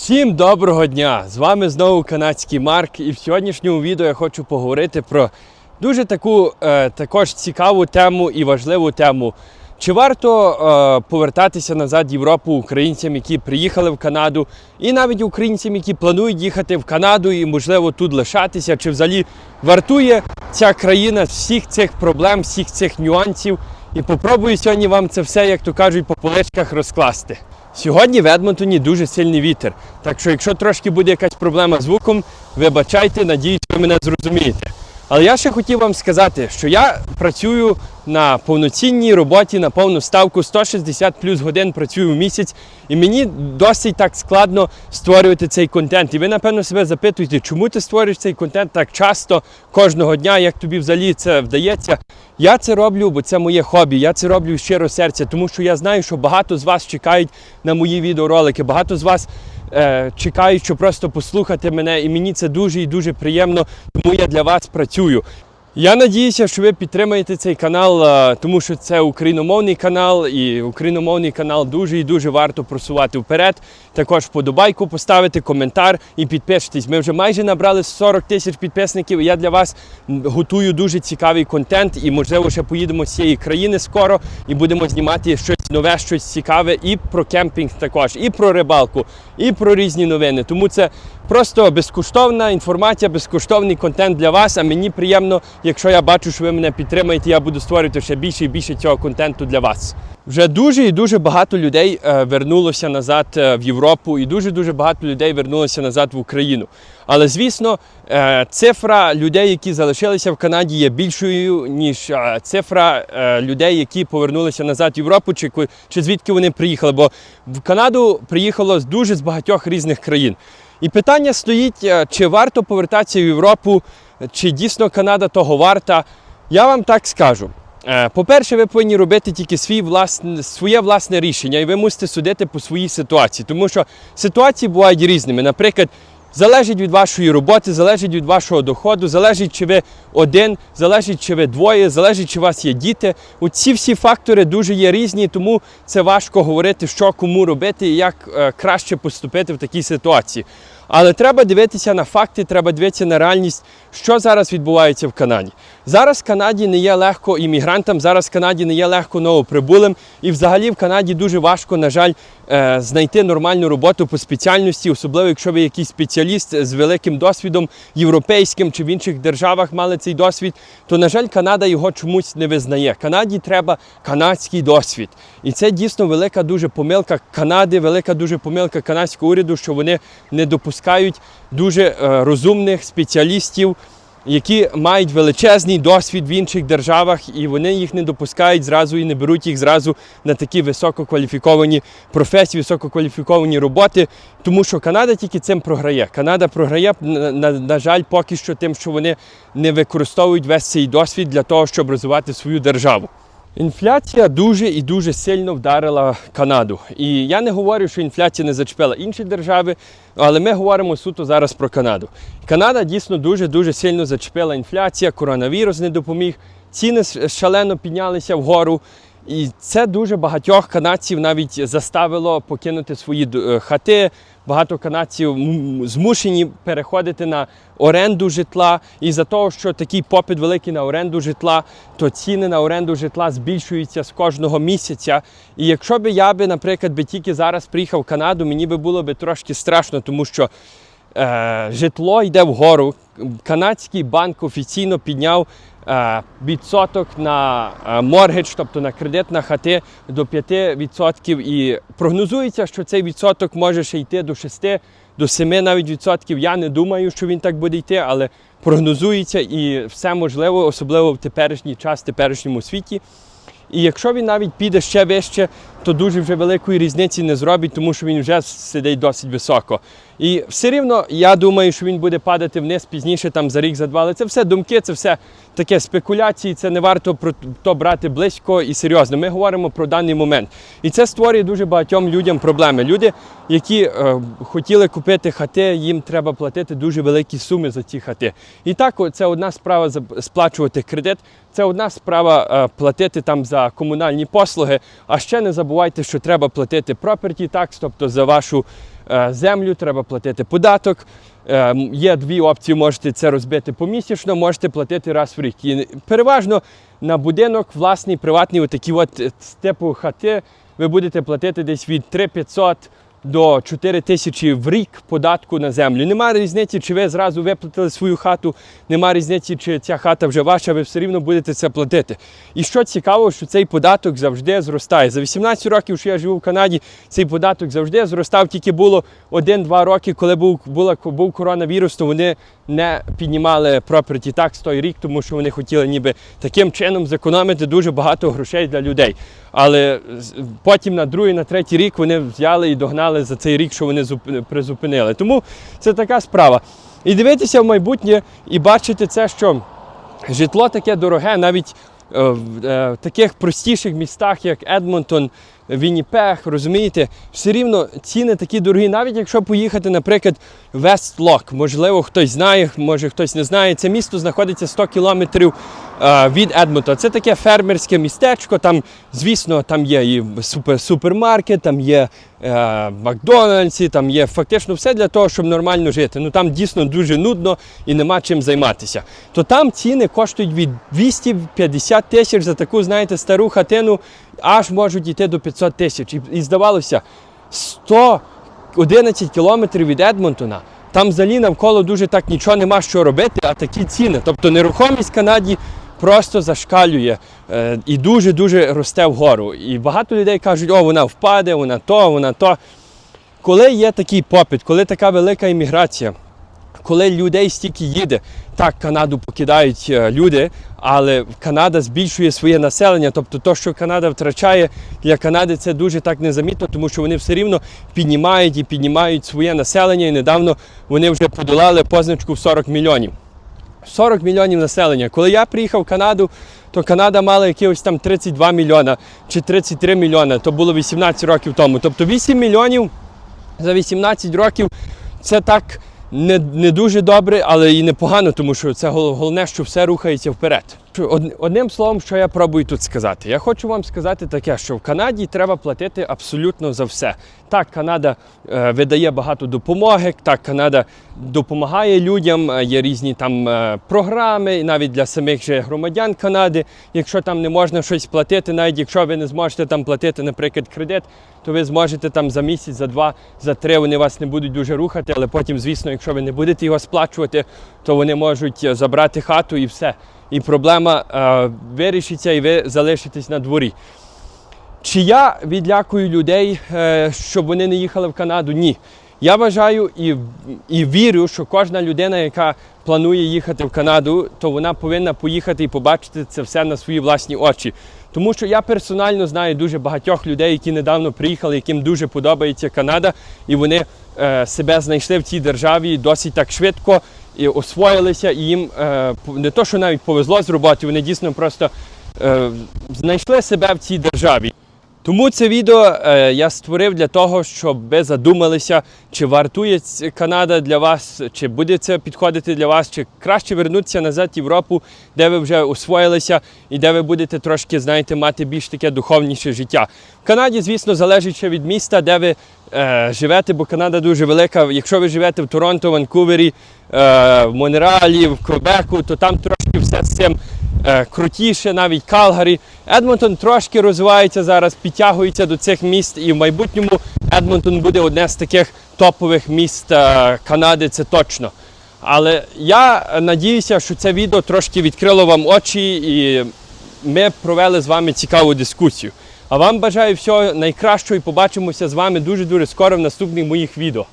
Всім доброго дня! З вами знову канадський Марк, і в сьогоднішньому відео я хочу поговорити про дуже таку е, також цікаву тему і важливу тему. Чи варто е, повертатися назад в Європу українцям, які приїхали в Канаду, і навіть українцям, які планують їхати в Канаду і, можливо, тут лишатися, чи взагалі вартує ця країна всіх цих проблем, всіх цих нюансів. І попробую сьогодні вам це все, як то кажуть, по поличках розкласти. Сьогодні в Едмонтоні дуже сильний вітер. Так що, якщо трошки буде якась проблема з звуком, вибачайте, надіюсь, ви мене зрозумієте. Але я ще хотів вам сказати, що я працюю на повноцінній роботі на повну ставку 160 плюс годин працюю в місяць, і мені досить так складно створювати цей контент. І ви, напевно, себе запитуєте, чому ти створюєш цей контент так часто, кожного дня, як тобі взагалі це вдається. Я це роблю, бо це моє хобі. Я це роблю щиро серця, тому що я знаю, що багато з вас чекають на мої відеоролики, багато з вас чекають, щоб просто послухати мене, і мені це дуже і дуже приємно, тому я для вас працюю. Я надіюся, що ви підтримаєте цей канал, е, тому що це україномовний канал, і україномовний канал дуже і дуже варто просувати вперед. Також вподобайку поставити, коментар і підпишитесь. Ми вже майже набрали 40 тисяч підписників. Я для вас готую дуже цікавий контент, і можливо ще поїдемо з цієї країни скоро і будемо знімати щось нове, щось цікаве і про кемпінг також, і про рибалку, і про різні новини. Тому це просто безкоштовна інформація, безкоштовний контент для вас. А мені приємно, якщо я бачу, що ви мене підтримаєте, я буду створювати ще більше і більше цього контенту для вас. Вже дуже і дуже багато людей е, вернулося назад е, в Європу, і дуже дуже багато людей вернулося назад в Україну. Але звісно, е, цифра людей, які залишилися в Канаді, є більшою ніж цифра людей, які повернулися назад в Європу, чи чи звідки вони приїхали. Бо в Канаду приїхало з дуже з багатьох різних країн. І питання стоїть, чи варто повертатися в Європу, чи дійсно Канада того варта. Я вам так скажу. Е, По-перше, ви повинні робити тільки свій власне, своє власне рішення, і ви мусите судити по своїй ситуації, тому що ситуації бувають різними. Наприклад, залежить від вашої роботи, залежить від вашого доходу, залежить, чи ви один, залежить, чи ви двоє, залежить, чи у вас є діти. Ці всі фактори дуже є різні, тому це важко говорити, що кому робити і як е, краще поступити в такій ситуації. Але треба дивитися на факти, треба дивитися на реальність, що зараз відбувається в Канаді. Зараз в Канаді не є легко іммігрантам, зараз в Канаді не є легко новоприбулим. І взагалі в Канаді дуже важко, на жаль, е, знайти нормальну роботу по спеціальності, особливо якщо ви якийсь спеціаліст з великим досвідом європейським чи в інших державах мали цей досвід, то, на жаль, Канада його чомусь не визнає. Канаді треба канадський досвід. І це дійсно велика дуже помилка Канади, велика дуже помилка канадського уряду, що вони не допускають дуже е, розумних спеціалістів. Які мають величезний досвід в інших державах, і вони їх не допускають зразу і не беруть їх зразу на такі висококваліфіковані професії, висококваліфіковані роботи, тому що Канада тільки цим програє. Канада програє, на, на, на жаль, поки що тим, що вони не використовують весь цей досвід для того, щоб розвивати свою державу. Інфляція дуже і дуже сильно вдарила Канаду. І я не говорю, що інфляція не зачепила інші держави, але ми говоримо суто зараз про Канаду. Канада дійсно дуже-дуже сильно зачепила інфляція, коронавірус не допоміг, ціни шалено піднялися вгору. І це дуже багатьох канадців навіть заставило покинути свої е, хати. Багато канадців змушені переходити на оренду житла. І за того, що такий попит великий на оренду житла, то ціни на оренду житла збільшуються з кожного місяця. І якщо би я би, наприклад, би тільки зараз приїхав в Канаду, мені би було би трошки страшно, тому що е, житло йде вгору. Канадський банк офіційно підняв відсоток на е, моргідж, тобто на кредит на хати до 5%. І прогнозується, що цей відсоток може ще йти до 6, до 7 навіть відсотків. Я не думаю, що він так буде йти, але прогнозується і все можливо, особливо в теперішній час, в теперішньому світі. І якщо він навіть піде ще вище, то дуже вже великої різниці не зробить, тому що він вже сидить досить високо. І все рівно я думаю, що він буде падати вниз пізніше, там за рік, за два. Але це все думки, це все таке спекуляції, це не варто про то брати близько і серйозно. Ми говоримо про даний момент. І це створює дуже багатьом людям проблеми. Люди, які е, хотіли купити хати, їм треба платити дуже великі суми за ці хати. І так, це одна справа сплачувати кредит, це одна справа е, платити там за комунальні послуги. А ще не забувайте, що треба платити property tax, тобто за вашу е, землю, треба платити податок. Е, Є дві опції, можете це розбити помісячно, можете платити раз в рік. І переважно на будинок власний, приватний, отакі от е, типу хати, ви будете платити десь від 3500 до 4 тисячі в рік податку на землю. Нема різниці, чи ви зразу виплатили свою хату, нема різниці, чи ця хата вже ваша, ви все рівно будете це платити. І що цікаво, що цей податок завжди зростає. За 18 років, що я живу в Канаді, цей податок завжди зростав. Тільки було 1-2 роки, коли був, була, був коронавірус, то вони не піднімали property tax той рік, тому що вони хотіли ніби таким чином зекономити дуже багато грошей для людей. Але потім на другий, на третій рік вони взяли і догнали за цей рік, що вони призупинили. Тому це така справа. І дивитися в майбутнє і бачити це, що житло таке дороге, навіть е, в е, таких простіших містах, як Едмонтон, Вінніпег, розумієте, все рівно ціни такі дорогі, навіть якщо поїхати, наприклад, в Вестлок, можливо, хтось знає, може хтось не знає. Це місто знаходиться 100 кілометрів від Едмонтона. Це таке фермерське містечко. Там, звісно, там є і супер, супермаркет, там є е, Макдональдсі, там є фактично все для того, щоб нормально жити. Ну там дійсно дуже нудно і нема чим займатися. То там ціни коштують від 250 тисяч за таку, знаєте, стару хатину, аж можуть йти до 500 тисяч. І, і здавалося, 111 кілометрів від Едмонтона. Там взагалі навколо дуже так нічого нема що робити, а такі ціни. Тобто нерухомість в Канаді просто зашкалює е, і дуже-дуже росте вгору. І багато людей кажуть, о, вона впаде, вона то, вона то. Коли є такий попит, коли така велика імміграція, коли людей стільки їде, так Канаду покидають е, люди, але Канада збільшує своє населення. Тобто, то, що Канада втрачає для Канади, це дуже так незамітно, тому що вони все рівно піднімають і піднімають своє населення. І недавно вони вже подолали позначку в 40 мільйонів. 40 мільйонів населення. Коли я приїхав в Канаду, то Канада мала якихось там 32 мільйона чи 33 мільйона. То було 18 років тому. Тобто 8 мільйонів за 18 років це так не, не дуже добре, але і непогано, тому що це головне, що все рухається вперед. Одним словом, що я пробую тут сказати, я хочу вам сказати таке, що в Канаді треба платити абсолютно за все. Так, Канада е, видає багато допомоги, так, Канада допомагає людям, е, є різні там е, програми, навіть для самих же громадян Канади. Якщо там не можна щось платити, навіть якщо ви не зможете там платити, наприклад, кредит, то ви зможете там за місяць, за два, за три вони вас не будуть дуже рухати, але потім, звісно, якщо ви не будете його сплачувати, то вони можуть е, забрати хату і все. І проблема е, вирішиться, і ви залишитесь на дворі. Чи я відлякую людей, е, щоб вони не їхали в Канаду? Ні. Я вважаю і, і вірю, що кожна людина, яка планує їхати в Канаду, то вона повинна поїхати і побачити це все на свої власні очі. Тому що я персонально знаю дуже багатьох людей, які недавно приїхали, яким дуже подобається Канада, і вони е, себе знайшли в цій державі досить так швидко і освоїлися, і їм е, не то, що навіть повезло зрубати, вони дійсно просто е, знайшли себе в цій державі. Тому це відео е, я створив для того, щоб ви задумалися, чи вартує Канада для вас, чи буде це підходити для вас, чи краще вернутися назад в Європу, де ви вже освоїлися і де ви будете трошки, знаєте, мати більш таке духовніше життя. В Канаді, звісно, залежить від міста, де ви е, живете, бо Канада дуже велика. Якщо ви живете в Торонто, Ванкувері, е, в Монреалі, в Квебеку, то там трошки все з цим крутіше, навіть Калгарі. Едмонтон трошки розвивається зараз, підтягується до цих міст, і в майбутньому Едмонтон буде одне з таких топових міст е, Канади, це точно. Але я надіюся, що це відео трошки відкрило вам очі, і ми провели з вами цікаву дискусію. А вам бажаю всього найкращого і побачимося з вами дуже-дуже скоро в наступних моїх відео.